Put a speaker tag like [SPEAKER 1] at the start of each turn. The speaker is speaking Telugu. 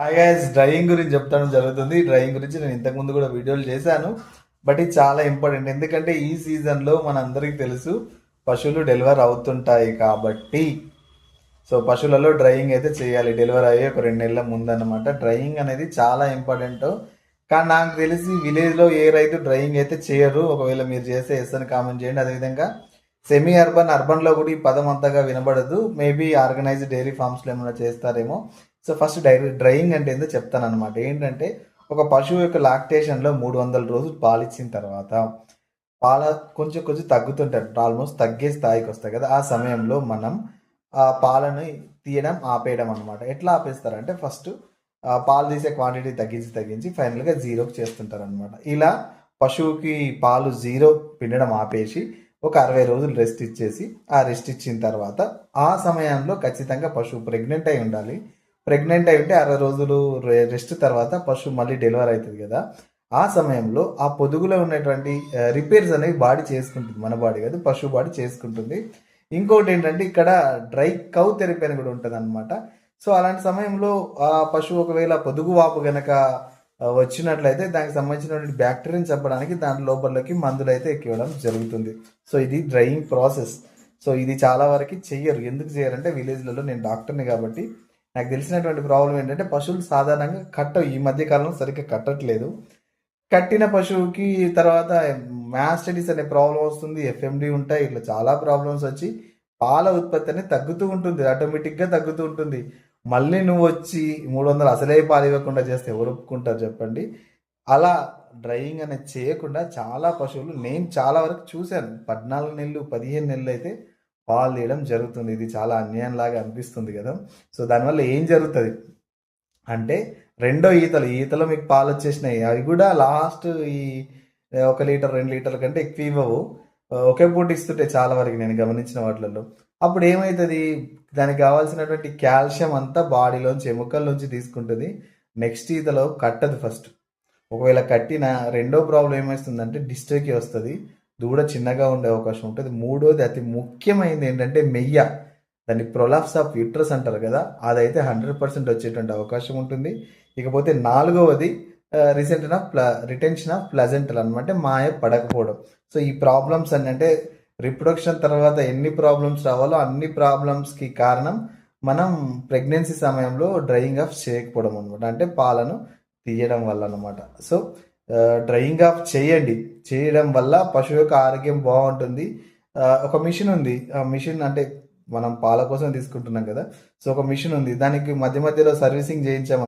[SPEAKER 1] హాయ్ గైస్ గురించి చెప్తాను జరుగుతుంది. డ్రైవింగ్ గురించి నేను ఇంతకు ముందు కూడా వీడియోలు చేశాను. బట్ ఇది చాలా ఇంపార్టెంట్ ఎందుకంటే ఈ సీజన్లో మనందరికీ తెలుసు పశువులు డెలివర్ అవుతుంటాయి కాబట్టి. సో పశువులలో డ్రైవింగ్ అయితే చేయాలి. డెలివరీ అయ్యే ఒక రెండు నెలల ముందన్నమాట. డ్రైవింగ్ అనేది చాలా ఇంపార్టెంట్ కానీ నాకు తెలిసి విలేజ్లో ఏ రైతు డ్రైవింగ్ అయితే చేయరు. ఒకవేళ మీరు చేస్తే ఎస్ అని కామెంట్ చేయండి. అదేవిధంగా సెమీ అర్బన్ అర్బన్లో కూడా ఈ పదం అంతగా వినబడదు. మేబీ ఆర్గనైజ్డ్ డైరీ ఫార్మ్స్లో ఏమైనా చేస్తారేమో. సో ఫస్ట్ డైరీ డ్రైయింగ్ అంటే ఏందో చెప్తాను అనమాట ఏంటంటే ఒక పశువు యొక్క లాక్టేషన్లో మూడు వందల రోజులు పాలిచ్చిన తర్వాత పాల కొంచెం కొంచెం తగ్గుతుంటారు. ఆల్మోస్ట్ తగ్గే స్థాయికి వస్తాయి కదా. ఆ సమయంలో మనం ఆ పాలను తీయడం ఆపేయడం అనమాట ఎట్లా ఆపేస్తారంటే ఫస్ట్ పాలు తీసే క్వాంటిటీ తగ్గించి తగ్గించి ఫైనల్గా జీరోకి చేస్తుంటారు అనమాట ఇలా పశువుకి పాలు జీరో పిండడం ఆపేసి ఒక అరవై రోజులు రెస్ట్ ఇచ్చేసి ఆ రెస్ట్ ఇచ్చిన తర్వాత ఆ సమయంలో ఖచ్చితంగా పశువు ప్రెగ్నెంట్ అయి ఉండాలి. ప్రెగ్నెంట్ అయి ఉంటే అరవై రోజులు రెస్ట్ తర్వాత పశువు మళ్ళీ డెలివరీ అవుతుంది కదా. ఆ సమయంలో ఆ పొదుగులో ఉన్నటువంటి రిపేర్స్ అనేవి బాడీ చేసుకుంటుంది మన బాడీ కాదు పశువు బాడీ చేసుకుంటుంది. ఇంకోటి ఏంటంటే ఇక్కడ డ్రై కౌ థెరపీ అని కూడా ఉంటుంది అనమాట సో అలాంటి సమయంలో ఆ పశువు ఒకవేళ పొదుగు వాపు గనక వచ్చినట్లయితే దానికి సంబంధించినటువంటి బ్యాక్టీరియాని చంపడానికి దాని లోపలికి మందులు అయితే ఎక్కివ్వడం జరుగుతుంది. సో ఇది డ్రైయింగ్ ప్రాసెస్. సో ఇది చాలా వరకు చెయ్యరు. ఎందుకు చేయరంటే విలేజ్లలో నేను డాక్టర్ని కాబట్టి నాకు తెలిసినటువంటి ప్రాబ్లం ఏంటంటే పశువులు సాధారణంగా కట్టవు. ఈ మధ్య కాలంలో సరిగ్గా కట్టట్లేదు. కట్టిన పశువుకి తర్వాత మ్యాస్టడీస్ అనే ప్రాబ్లం వస్తుంది. ఎఫ్ఎండి ఉంటాయి. ఇట్లా చాలా ప్రాబ్లమ్స్ వచ్చి పాల ఉత్పత్తి అనేది తగ్గుతూ ఉంటుంది. ఆటోమేటిక్గా తగ్గుతూ ఉంటుంది. మళ్ళీ నువ్వు వచ్చి మూడు వందలు అసలే పాలు ఇవ్వకుండా చేస్తే ఎవరు ఒప్పుకుంటారు చెప్పండి? అలా డ్రైయింగ్ అనేది చేయకుండా చాలా పశువులు నేను చాలా వరకు చూశాను. పద్నాలుగు నెలలు పదిహేను నెలలు అయితే పాలు తీయడం జరుగుతుంది. ఇది చాలా అన్యాయం లాగా అనిపిస్తుంది కదా. సో దానివల్ల ఏం జరుగుతుంది? అంటే రెండో ఈతలు ఈతలో మీకు పాలు వచ్చేసినాయి. అవి కూడా లాస్ట్ ఈ ఒక లీటర్ రెండు లీటర్ల కంటే ఎక్కువ ఇవ్వవు. ఒకే పూట ఇస్తుంటే చాలా వరకు నేను గమనించిన వాటిలలో. అప్పుడు ఏమవుతుంది దానికి కావాల్సినటువంటి కాల్షియం అంతా బాడీలోంచి ఎముకల్లోంచి తీసుకుంటుంది. నెక్స్ట్ ఈతలో కట్టదు ఫస్ట్. ఒకవేళ కట్టిన రెండో ప్రాబ్లం ఏమవుతుందంటే డిస్ట్రిక్ట్కి వస్తుంది. దూడ చిన్నగా ఉండే అవకాశం ఉంటుంది. మూడోది అతి ముఖ్యమైనది ఏంటంటే మెయ్య. దాన్ని ప్రొలాప్స్ ఆఫ్ యూట్రస్ అంటారు కదా అదైతే హండ్రెడ్ పర్సెంట్ వచ్చేటువంటి అవకాశం ఉంటుంది. ఇకపోతే నాలుగవది రీసెంట్ ఆఫ్ ప్ల రిటెన్షన్ ఆఫ్ ప్లజెంటల్ అనమాట మాయ పడకపోవడం. సో ఈ ప్రాబ్లమ్స్ అని అంటే రిప్రొడక్షన్ తర్వాత ఎన్ని ప్రాబ్లమ్స్ రావాలో అన్ని ప్రాబ్లమ్స్కి కారణం మనం ప్రెగ్నెన్సీ సమయంలో డ్రైయింగ్ ఆఫ్ చేయకపోవడం అనమాట అంటే పాలను తీయడం వల్ల అనమాట సో డ్రైయింగ్ ఆఫ్ చేయండి. చేయడం వల్ల పశువు యొక్క ఆరోగ్యం బాగుంటుంది. ఒక మిషన్ ఉంది. ఆ మిషన్ అంటే మనం పాల కోసం తీసుకుంటున్నాం కదా. సో ఒక మిషన్ ఉంది. దానికి మధ్య మధ్యలో సర్వీసింగ్ చేయించాము